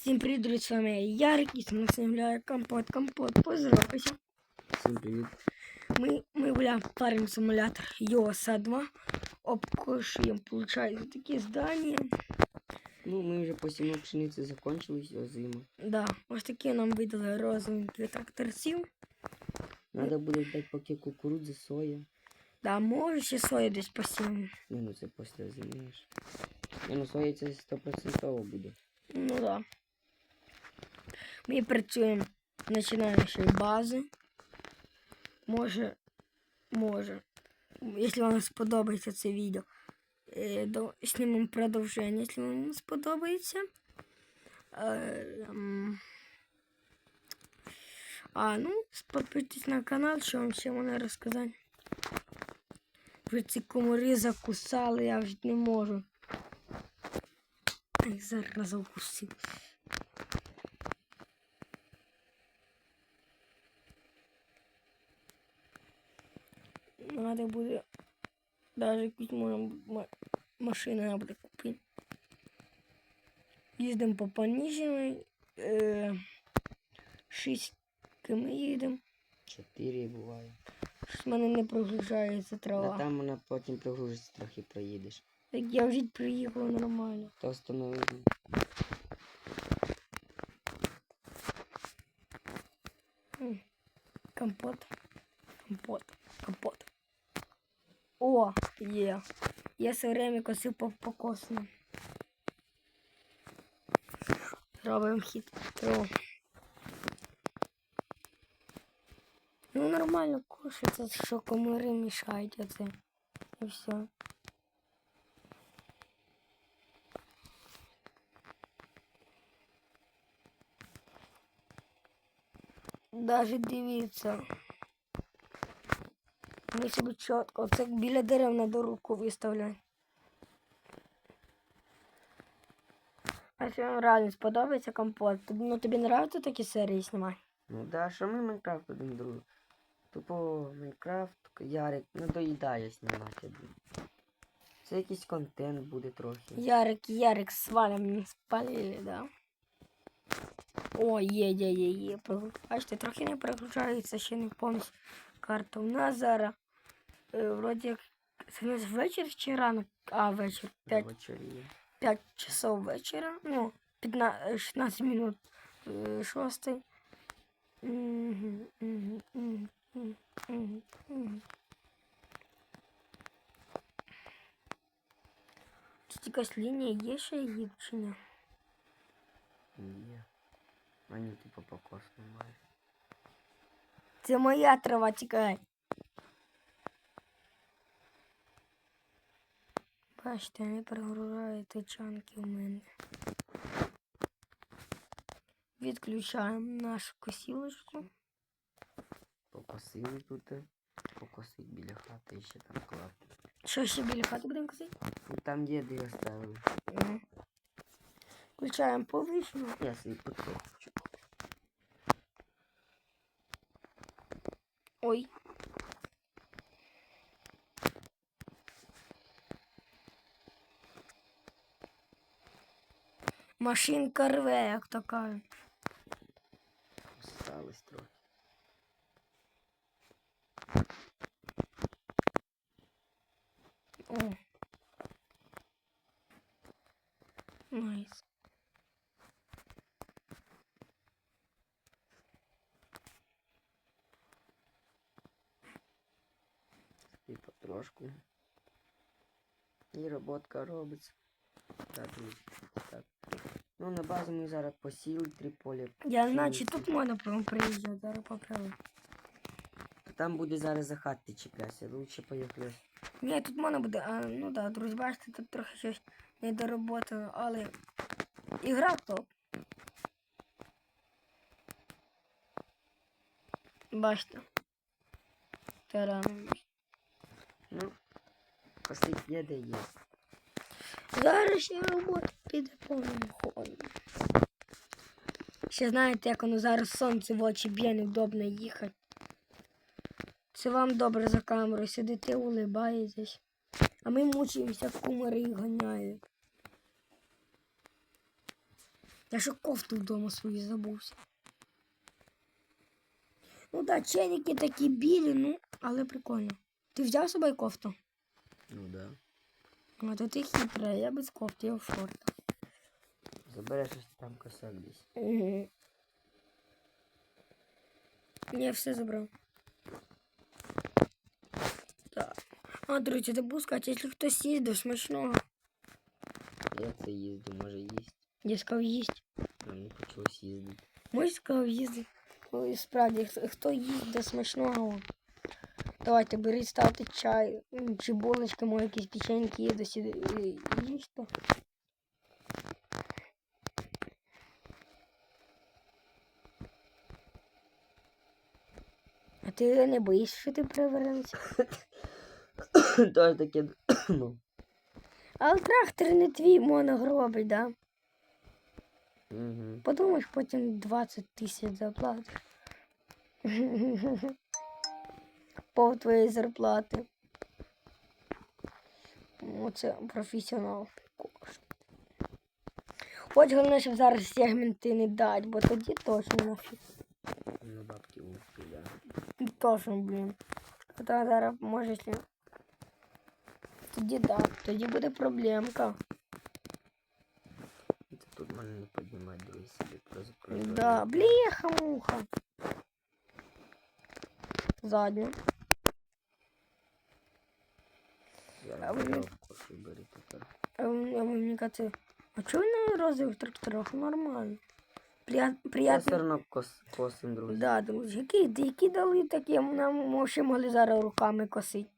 Всім привіт, друзі, з вами я Ярик, і сьогодні гуляє компот, компот, поздоровайся. Всім привіт. Ми, ми гуляємо в симулятор ЙОСА 2, обкошуємо, получається, такі здання. Ну, ми вже посівну пшениці закончили, все, зима. Да, ось такі нам видали розовенькі тракторців. Надо буде ждати, поки кукурудзи, соя. Да, може ще сою десь посіємо. Ні, ну це після зими. Ну соя це 100% буде. Ну да. Ми працюємо, з бази. Може, може, якщо вам сподобається це відео, е, знімемо продовження, якщо вам сподобається. Е, ем, а, ну, підписуйтесь на канал, що вам ще можна розказати. Вже ці комари закусали, я вже не можу. Ай, зараз укусив. Надо буде даже якусь ма- машину треба буде купити. Їздимо по пониженій. Е, шість км їдемо. Чотири буває. Щось в мене не прогружається трава. А там вона потім прогрузиться, трохи проїдеш. Так я вже приїхав нормально. То встановили. Компот. Компот. Компот. О, є. Я все время косив по покосну. Робимо хід. О. Ну нормально кушається, що комари мішають оце. І все. Даже дивіться. Ми собі чітко. Оце біля дерев на руку виставляй. А вам реально сподобається компот, ну тобі нравиться такі серії знімати? Ну да, що ми Майнкрафт один другий. Тупо Майнкрафт, Ярик, не доїдає знімати. Це якийсь контент буде трохи. Ярик, Ярик, свалим, спалили, да? О, є, є, є, є. Бачите, трохи не прогружається, ще не повністю карта. У нас зараз е, вроді як це у нас вечір чи ранок? А, вечір. 5, Вечоріє. 5 часов вечора. Ну, 15, 16 минут е, шостий. Мгм, мгм, мгм, мгм, мгм, мгм. Тут якась лінія є ще її чи ні? Є. Вони типу покосно мають. Це моя трава тікає. Бачите, не прогружає тачанки у мене. Відключаємо нашу косілочку. Покосили тут. е, Покосить біля хати і ще там клапки. Що ще біля хати будемо косити? Ну там деди оставили. Мгм. Включаємо повишену. Я собі потопчу. Ой. Машинка рве, як то кажуть. Осталось трохи. О. Найс. І потрошку. І роботка робиться. Так, друзі. Ну, на базу ми зараз посіли три поля. Я наче пшениці. тут можна приїжджати, зараз поправив. Там буде зараз за хати чіплятися. Лучше поїхали. Ні, тут можна буде, а, ну да, друзі, бачите, тут трохи щось не дороботано, але ігра топ. Бачите. Таран. Ну, косить є де є. Зараз ще робота піде повним ходом. Ще знаєте, як воно зараз сонце в очі б'є, невдобно їхати. Це вам добре за камерою, сидите, улибаєтесь. А ми мучаємося, кумари ганяють. Я ще кофту вдома свою забувся. Ну так, челіки такі білі, ну, але прикольно. Ти взяв з собою кофту? Ну да. А то ти хитра, я без кофти, я в шортах. Забереш там косяк десь. Угу. Я все забрав. Так. А, друзі, забув сказати, якщо хтось їздив смачного, Я це їздив, може їсть. я сказав їсть. А мені почалось їздити. Може сказав їздив. Ой, справді, хто- їздить смачного. Давайте беріть, ставте чай, чи булочки, може якісь печеньки є досі і- і. А ти не боїшся, що ти перевернешся? Тож таке, ну. Але трактор не твій моногробить, да? Угу. Подумаєш, потім 20 тисяч заплатиш. Пов твоєї зарплати. Оце професіонал. Кош. Хоч головне, щоб зараз сегменти не дать, бо тоді точно нафіг. Ну, бабки вовки, да. Точно, блін. А то зараз може якщо... Тоді да, тоді буде проблемка. Це тут можна не піднімати, друзі, собі просто Да, бляха муха. А ви- коробку ще. А а кажется, а чого на розових тракторах? Нормально. Прият, Я все одно кос, косим, друзі. Да, друзі, які, які дали такі, нам може ще могли зараз руками косити.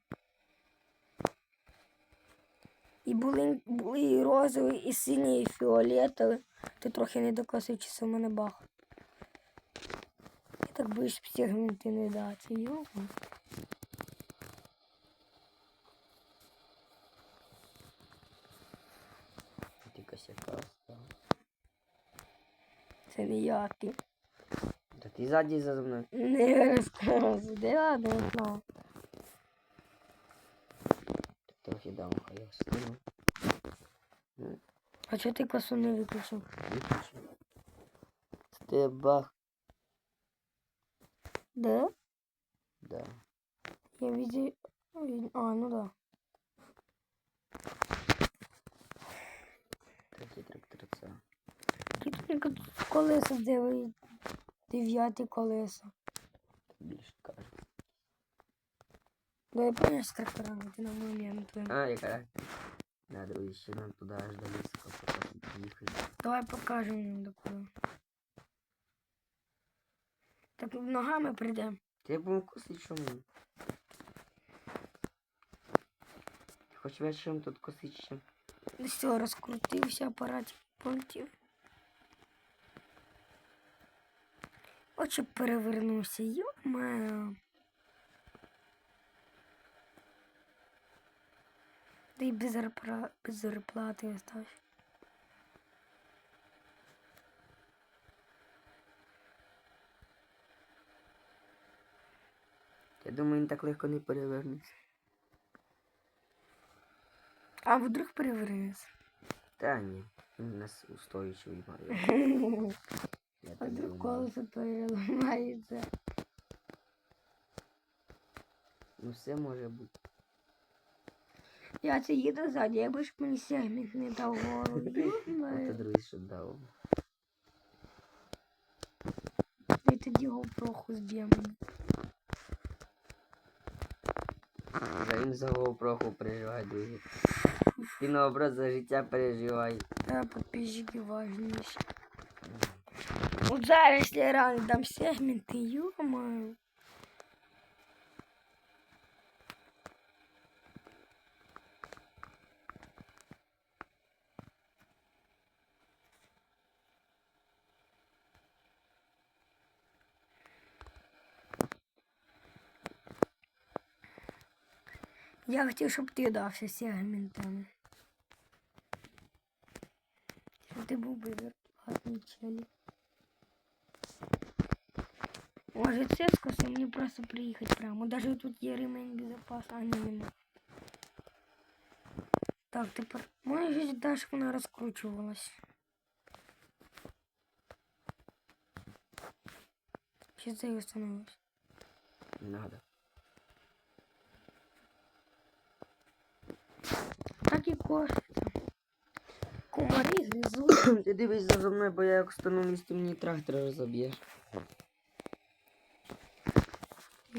І були, були і розові, і сині, і фіолетові. Ти трохи не докосив, чи це мене бах. Я так боюсь сегменти не дати. Йо. Ти косяка став. Це ніякий. Та ти ззаді за мною. Не розказуй, де ладно, не знаю. Трохи дам, хай я встану. Ну, А чого ти косу не виключив? виключу. Ти бах. Де? Да. Я видел... А, ну да. Такі тракторця. Які тут тільки тут колеса дев'ять, дев'яті колеса. Більше кажу. Да я понял, що тракторами, ти на момент. А, яка. Друзі, ще нам туди аж до лісу, потім їхати. Давай покажемо їм докуди. Так ногами прийдемо. Ти будемо косити чому? Хочеш вечором тут косити ще? Все, розкрутився апарат полетів. Очі перевернувся, йо-моє. Да й без, зарплати остався. Я думаю, він так легко не перевернеться. А вдруг перевернеться? Та ні, він у нас устойчивий має. А вдруг колесо переламається. Ну все може бути. Я це їду ззаді, я би ж мені сегмент не дав голову. Ото Йо-моє. другий що дав. Ти тоді гопроху зб'ємо. За він за GoPro переживає, друзі. Ти наоборот за життя переживай. Да, подписчики важніші. От зараз я рано дам сегменти, йо-моє. Я хотів, щоб ти дався сегментами. Ти був би гарний челі. Може це скоса мне просто приехать прямо. Даже тут я ремень безопасна, а не нема. Так, тепер моя жизнь даже она раскручивалась. Сейчас це її становилось. Надо. Так и кошиться. Комарі гризуть. Ти дивись за мной бо я як стану місті мені трактор розоб'єш.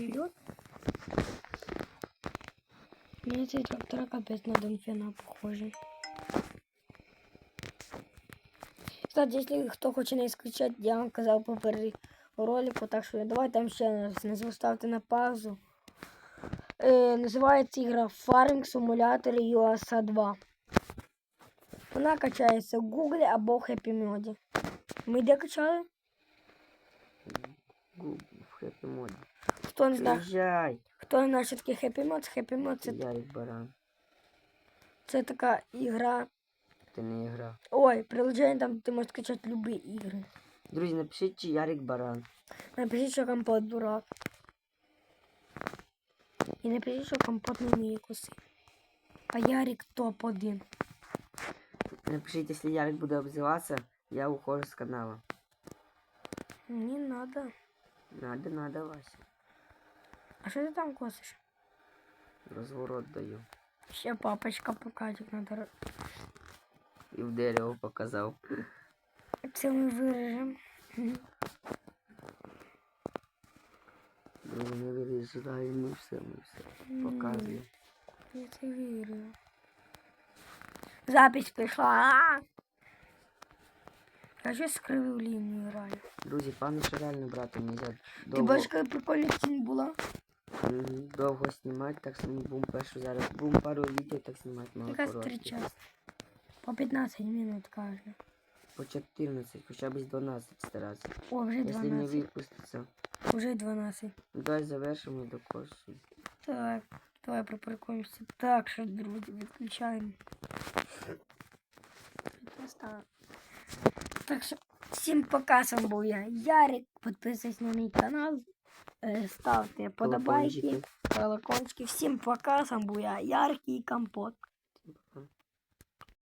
Вперед. Мені цей трактор капець на Донфена похожий. Кстати, если хто хоче не скачати, я вам казав попередньо ролику, так що давай там ще раз назву ставте на паузу. Е, називається ігра Farming Simulator USA 2. Вона качається в Google або в Happy Mode. Ми де качали? Губ в хеппі моді. Хто не знає, Приїжджай! хто не знає, що таке Happy Mode, Happy Mode це, Ярик Баран. це така ігра. Це не ігра. Ой, приложение там ти можеш скачати любі ігри. Друзі, напишіть, чи Ярик Баран. Напишіть, що компот дурак. І напишіть, що компот не вміє куси. А Ярик топ-1. Напишіть, якщо Ярик буде обзиватися, я ухожу з каналу. Не надо. Надо, надо, Вася. А що ти там косиш? Розворот даю. Ще папочка покатик надо. І в дерево показав. Це ми виріжемо. Мгм. Друзі, не вирішили, ми все, ми все. Показуємо. Я це вірю. Запись пішла. Я щось скривив лінію реально. Друзі, пану ще реально брати нельзя. Ти Довго, бачиш, яка прикольна тінь була? Довго знімати, так що будемо першу зараз. Будемо пару відео так знімати мало Якраз три часа. По 15 минут кожен. По 14, хоча б з 12 старатися. О, вже Якщо не 12. випуститься. Уже 12. Ну, Давай завершимо до косу. Так, давай припаркуємося. Так що, друзі, відключаємо. Так що, всім пока, з вами був я, Ярик. Підписуйтесь на мій канал. Е, Ставте подобайки, Колокольчики. Всім пока, сам був я, Яркий Компот.